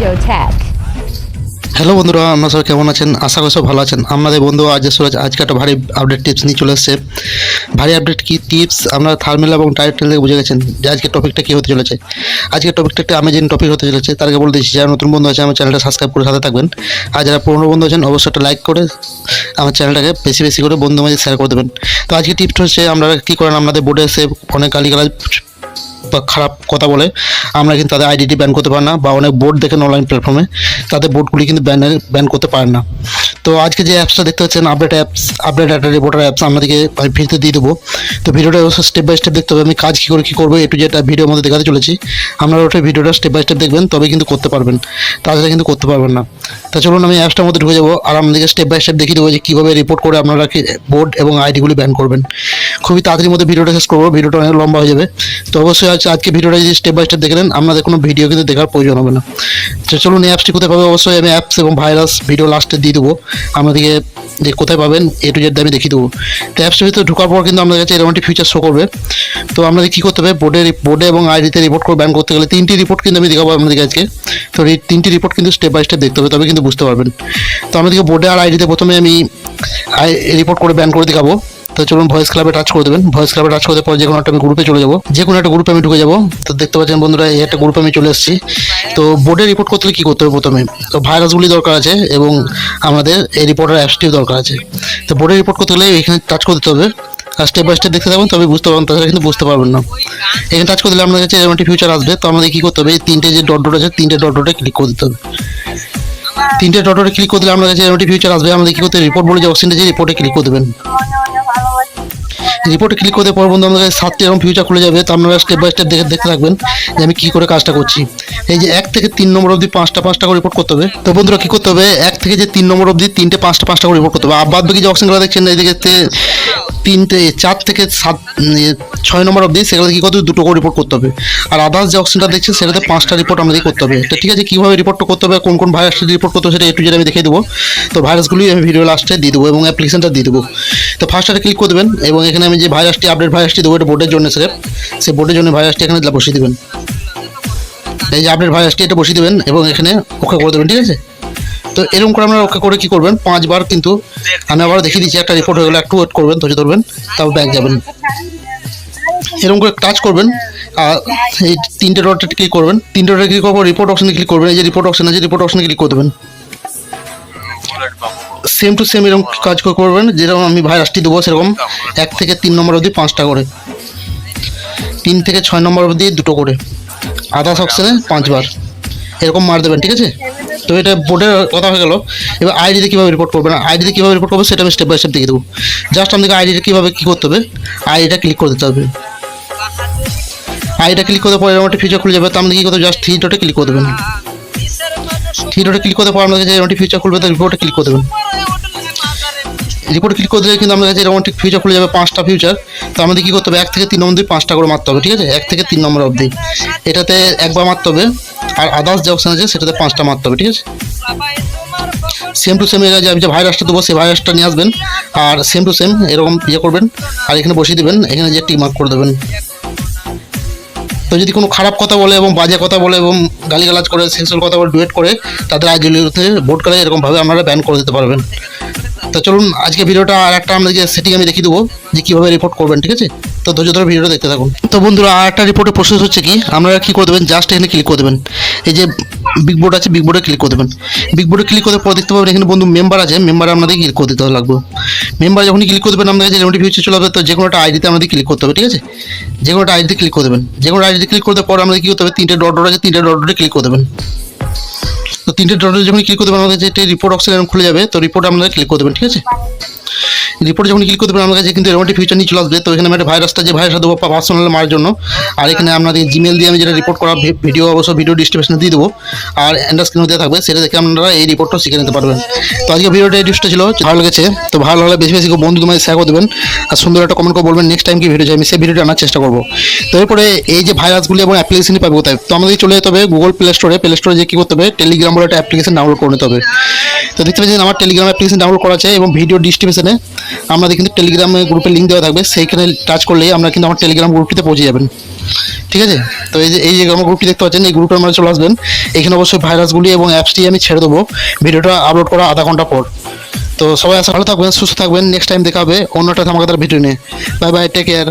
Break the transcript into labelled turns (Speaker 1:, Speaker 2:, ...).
Speaker 1: Tech.
Speaker 2: Hello বন্ধুরা, আপনারা সবাই কেমন আছেন? আশা করি সব ভালো আছেন। আমাদের বন্ধু আজ সুরজ আজকে একটা ভারী আপডেট টিপস নিয়ে চলে এসেছে। ভারী আপডেট কি টিপস আমরা থার্মেল এবং টাইটেল থেকে বুঝে গেছেন যে আজকে টপিকটা কী হতে চলেছে। আজকে টপিকটা একটা আমেজিং টপিক হতে চলেছে। তার আগে বলে দিচ্ছি, যারা নতুন বন্ধু আছে আমার চ্যানেলটা সাবস্ক্রাইব করে সাথে থাকবেন। আর যারা পুরনো বন্ধু আছেন, অবশ্যই একটা লাইক করে আমার চ্যানেলটাকে বেশি বেশি করে বন্ধু মাঝে শেয়ার করে দেবেন। তো আজকে টিপস হচ্ছে, আমরা কী করেন? আমাদের বোর্ডে এসে গালিগালাজ বা খারাপ কথা বলে। আমরা কিন্তু তাদের আইডিটি ব্যান করতে পারি না বা অনেক বোর্ড দেখেন অনলাইন প্ল্যাটফর্মে তাদের বোর্ডগুলি কিন্তু ব্যান ব্যান করতে পারে না। তো আজকে যে অ্যাপসটা দেখতে পাচ্ছেন আপডেট অ্যাপস আপডেট একটা রিপোর্টার অ্যাপস আমাদেরকে আমি ফ্রিতে দিয়ে দেবো। তো ভিডিওটা স্টেপ বাই স্টেপ দেখতে হবে, আমি কাজ কী করে, কী করব একটু যেটা ভিডিওর মধ্যে দেখাতে চলেছি। আপনারা ওটা ভিডিওটা স্টেপ বাই স্টেপ দেখবেন তবে কিন্তু করতে পারবেন। তাছাড়া কিন্তু করতে পারবেন না। তা চলুন, আমি অ্যাপসটার মধ্যে ঢুকে যাব, আর আমাদেরকে স্টেপ বাই স্টেপ দেখিয়ে দেবো যে কীভাবে রিপোর্ট করে আপনারা বোর্ড এবং আইডিগুলি ব্যান করবেন। খুবই তাড়াতাড়ির মধ্যে ভিডিওটা শেষ করব, ভিডিওটা অনেক লম্বা হয়ে যাবে। তো অবশ্যই আজ আজকে ভিডিওটা যদি স্টেপ বাই স্টেপ দেখে নেন, আপনাদের কোনো ভিডিও কিন্তু দেখার প্রয়োজন হবে না। তো চলুন এই অ্যাপসটি কোথায় পাবে? অবশ্যই আমি অ্যাপস এবং ভাইরাস ভিডিও লাস্টে দিয়ে দেবো। আমাদেরকে যে কোথায় পাবেন এ টু জেড আমি দেখিয়ে দেবো। তো অ্যাপসের ভিতরে ঢোকার পর কিন্তু আমাদের কাছে এরকম একটি ফিচার শো করবে। তো আমাদের কী করতে হবে? বোর্ডে বোর্ডে এবং আইডিতে রিপোর্ট করে ব্যান করতে গেলে তিনটি রিপোর্ট কিন্তু আমি দেখাবো আপনাদেরকে আজকে। তো এই তিনটি রিপোর্ট কিন্তু স্টেপ বাই স্টেপ দেখতে হবে তবে কিন্তু বুঝতে পারবেন। তো আমাদেরকে বোর্ডে আর আইডিতে প্রথমে আমি রিপোর্ট করে ব্যান করে দেখাবো। তো চলুন ভয়েস ক্লাবে টাচ করে দেবেন। ভয়েস ক্লাবে টাচ করতে পর যে কোনো একটা আমি গ্রুপে চলে যাব। যে কোনো একটা গ্রুপে আমি ঢুকে যাব। তো দেখতে পাচ্ছেন বন্ধুরা, এই একটা গ্রুপে আমি চলে এসেছি। তো বোর্ডে রিপোর্ট করতে হলে কী করতে হবে প্রথমে? তো ভাইরাসগুলি দরকার আছে এবং আমাদের এই রিপোর্টার অ্যাপসটিও দরকার আছে। তো বোর্ডে রিপোর্ট করতে হলে এখানে টাচ করে দিতে হবে। আর স্টেপ বাই স্টেপ দেখতে থাকবেন তবে বুঝতে পারবেন, তাছাড়া কিন্তু বুঝতে পারবেন না। এখানে টাচ করে দিলে আপনাদের কাছে একটি ফিউচার আসবে। তো আমাদের কী করতে হবে? এই তিনটে যে ডট ডট আছে, তিনটে ডট ডটে ক্লিক করে দিতে হবে। তিনটে ডট ডটে ক্লিক করে দিলে আপনার কাছে একটি ফিউচার আসবে। আমাদের কী করতে রিপোর্ট বলে যে অপশনটা যে রিপোর্টে ক্লিক করে দেবেন। রিপোর্টে ক্লিক করতে পর বন্ধু, আমাদের সাতটি এরকম ফিউচার খুলে যাবে। তো আপনারা স্টেপ বাই স্টেপ দেখে দেখতে থাকবেন যে আমি কী করে কাজটা করছি। এই যে এক থেকে তিন নম্বর অবধি পাঁচটা পাঁচটা করে রিপোর্ট করতে হবে। তো বন্ধুরা কী করতে হবে? এক থেকে যে তিন নম্বর অবধি তিনটে পাঁচটা পাঁচটা করে রিপোর্ট করতে হবে। আর বাদ বাকি যে অপশনগুলো দেখছেন এই তে- তিনটে, চার থেকে সাত ছয় নম্বর অবধি সেগুলো কী করতে হবে? দুটো করে রিপোর্ট করতে হবে। আর আদার্স যে অপশনটা দেখছে, সেটাতে পাঁচটা রিপোর্ট আমাদের করতে হবে। তো ঠিক আছে, কীভাবে রিপোর্টটা করতে হবে, কোন কোন ভাইরাসটা রিপোর্ট করতে হবে সেটা একটু আমি দেখিয়ে দেবো। তো ভাইরাসগুলি আমি ভিডিও লাস্টে দিয়ে দেবো এবং অ্যাপ্লিকেশনটা দিয়ে দেবো। তো ফার্স্টটা ক্লিক করে দেবেন এবং এখানে আমি যে ভাইরাসটি আপডেট ভাইরাসটি দেবো, এটা বোর্ডের জন্য স্যার সেই বোর্ডের জন্য ভাইরাসটি এখানে বসিয়ে দেবেন। এই যে আপডেট ভাইরাসটি এটা বসিয়ে দেবেন এবং এখানে ওকে করে দেবেন, ঠিক আছে? তো এরকম করে আপনারা ওকে করে কী করবেন? পাঁচবার কিন্তু আমি আবার দেখিয়ে দিচ্ছি, একটা রিপোর্ট হয়ে গেলে একটু ওয়েট করবেন, ধৈর্য ধরবেন তারপর ব্যাক যাবেন। এরকম করে টাচ করবেন, আর এই তিনটে ডটে ক্লিক করবেন। তিনটে ডটে ক্লিক করব রিপোর্ট অপশনে ক্লিক করবেন, এই যে রিপোর্ট অপশান আছে রিপোর্ট অপশনে ক্লিক করে দেবেন। সেম টু সেম এরকম কাজ করে করবেন, যেরকম আমি ভাইরাসটি দেবো, সেরকম এক থেকে তিন নম্বর অবধি পাঁচটা করে। তিন থেকে ছয় নম্বর অবধি দুটো করে। আদার্স অপশানে পাঁচবার। এরকম মার দেবেন, ঠিক আছে? তো এটা বোর্ডের কথা হয়ে গেল। এবার আইডিতে কীভাবে রিপোর্ট করবেন? আইডিতে কীভাবে রিপোর্ট করবে সেটা আমি স্টেপ বাই স্টেপ দেখিয়ে দেবো। জাস্ট আমাদেরকে আইডিটা কীভাবে কী করতে হবে? আইডিটা ক্লিক করে দিতে হবে। আইডিটা ক্লিক করতে পরে এরকম একটা ফিচার খুলে যাবে। তো আমাদের কী করতে জাস্ট থ্রি ডটে ক্লিক করে দেবেন। থ্রি ডটে ক্লিক করতে পর আমাদের কাছে এরকম ফিচার খুলবে তো রিপোর্টে ক্লিক করে দেবেন। রিপোর্ট ক্লিক করে দিলে কিন্তু আমাদের কাছে এরকম ঠিক ফিউচার খুলে যাবে, পাঁচটা ফিউচার তো আমাদের কী করতে হবে? এক থেকে তিন নম্বর দিয়ে পাঁচটা করে মারতে হবে, ঠিক আছে? এক থেকে তিন নম্বর অবধি। এটাতে একবার মারতে হবে। আর আদার্স যে অপশান আছে, সেটাতে পাঁচটা মারতে হবে, ঠিক আছে? সেম টু সেম যে আমি যে ভাইরাসটা দেবো, সেই ভাইরাসটা নিয়ে আসবেন। আর সেম টু সেম এরকম ইয়ে করবেন, আর এখানে বসিয়ে দেবেন, এখানে যে টিক মার্ক করে দেবেন। তো যদি কোনো খারাপ কথা বলে এবং বাজে কথা বলে এবং গালিগালাজ করে সেক্সুয়াল কথা বলে ডুয়েট করে, তাদের আইডিগুলিতে ভোট করে এরকমভাবে আপনারা ব্যান করে দিতে পারবেন। তো চলুন, আজকে ভিডিওটা আর একটা আপনাদেরকে সেটিং আমি দেখিয়ে দেবো, যে কীভাবে রিপোর্ট করবেন, ঠিক আছে? তো ধৈর্য ধরে ভিডিওটা দেখতে থাকুন। তো বন্ধুরা আর একটা রিপোর্টের প্রসেস হচ্ছে কি? আপনারা কী করে দেবেন? জাস্ট এখানে ক্লিক করে দেবেন। এই যে বিগ বোর্ড আছে বিগ বোর্ডে ক্লিক করে দেবেন। বিগ বোর্ডে ক্লিক করে পর দেখতে পাবেন এখানে বন্ধু মেম্বার আছে। মেম্বারে আপনাদের ক্লিক করে দিতে লাগবে। মেম্বার যখন ক্লিক করে দেবেন, আপনাদের রেমটি ফিউচার চলে আসবে, তো যে কোনো একটা আইডিতে আমাদের ক্লিক করতে হবে, ঠিক আছে? যে কোনো একটা আইডিতে ক্লিক করে দেবেন। যে কোনো আইডিতে ক্লিক করতে পর আমাদের কী করতে হবে? তিনটে ডট ডট আছে, তিনটে ডট ডটে ক্লিক করে দেবেন। তো তিনটে ডটে যখন ক্লিক করতে পারেন আমাদের যে রিপোর্ট অপশন খুলে যাবে, তো রিপোর্ট আপনারা ক্লিক করে দেবেন, ঠিক আছে? রিপোর্ট যখন ক্লিক করতে পারেন আমার কাছে কিন্তু এরকম ফিউচার নিয়ে চলে আসবে। তো এখানে একটা ভাইরাসটা যে ভাইরাসটা দেবো পার্সোনাল মারার জন্য, আর এখানে আপনাদের জিমেল দিয়ে আমি যেটা রিপোর্ট করা ভিডিও অবশ্য ভিডিও ডিস্ট্রিবিউশনে দিয়ে দেবো, আর এন্ডার স্ক্রিনে দেওয়া থাকবে, সেটা দেখে আপনারা এই রিপোর্টটা শিখে নিতে পারবেন। তো আজকে ভিডিওটা এই ডিসটা ছিল, ভালো লেগেছে, তো ভালো লাগলে বেশি বেশি বন্ধুদের মাঝে শেয়ার করে দেবেন, আর সুন্দর একটা কমেন্ট করে বলবেন নেক্সট টাইম কি ভিডিও চাই, আমি সেই ভিডিওটা আনার চেষ্টা করব। তো এরপরে এই যে ভাইরাসগুলি এবং অ্যাপ্লিকেশনই পাবে কোথায়, তো আমাদের চলে যেতে হবে গুগল প্লে স্টোরে প্লে স্টোরে যে কী করতে হবে টেলিগ্রাম বলে একটা অ্যাপ্লিকেশন ডাউনলোড করে নিতে হবে। তো দেখতে পাচ্ছেন আমার টেলিগ্রাম অ্যাপ্লিকেশন ডাউনলোড করা আছে এবং ভিডিও ডিস্ট্রিবিউশনে আপনাদের কিন্তু টেলিগ্রামে গ্রুপের লিঙ্ক দেওয়া থাকবে, সেইখানে টাচ করলেই আমরা কিন্তু আমার টেলিগ্রাম গ্রুপটিতে পৌঁছে যাবেন। ঠিক আছে? তো এই যে এই যে আমার গ্রুপটি দেখতে পাচ্ছেন, এই গ্রুপের মধ্যে চলে আসবেন। এখানে অবশ্যই ভাইরাসগুলি এবং অ্যাপসটি আমি ছেড়ে দেবো। ভিডিওটা আপলোড করা আধা ঘণ্টা পর। তো সবাই আসা ভালো থাকবেন, সুস্থ থাকবেন। নেক্সট টাইম দেখাবে অন্য একটা ধামাকাদার ভিডিও নিয়ে। Bye bye take care.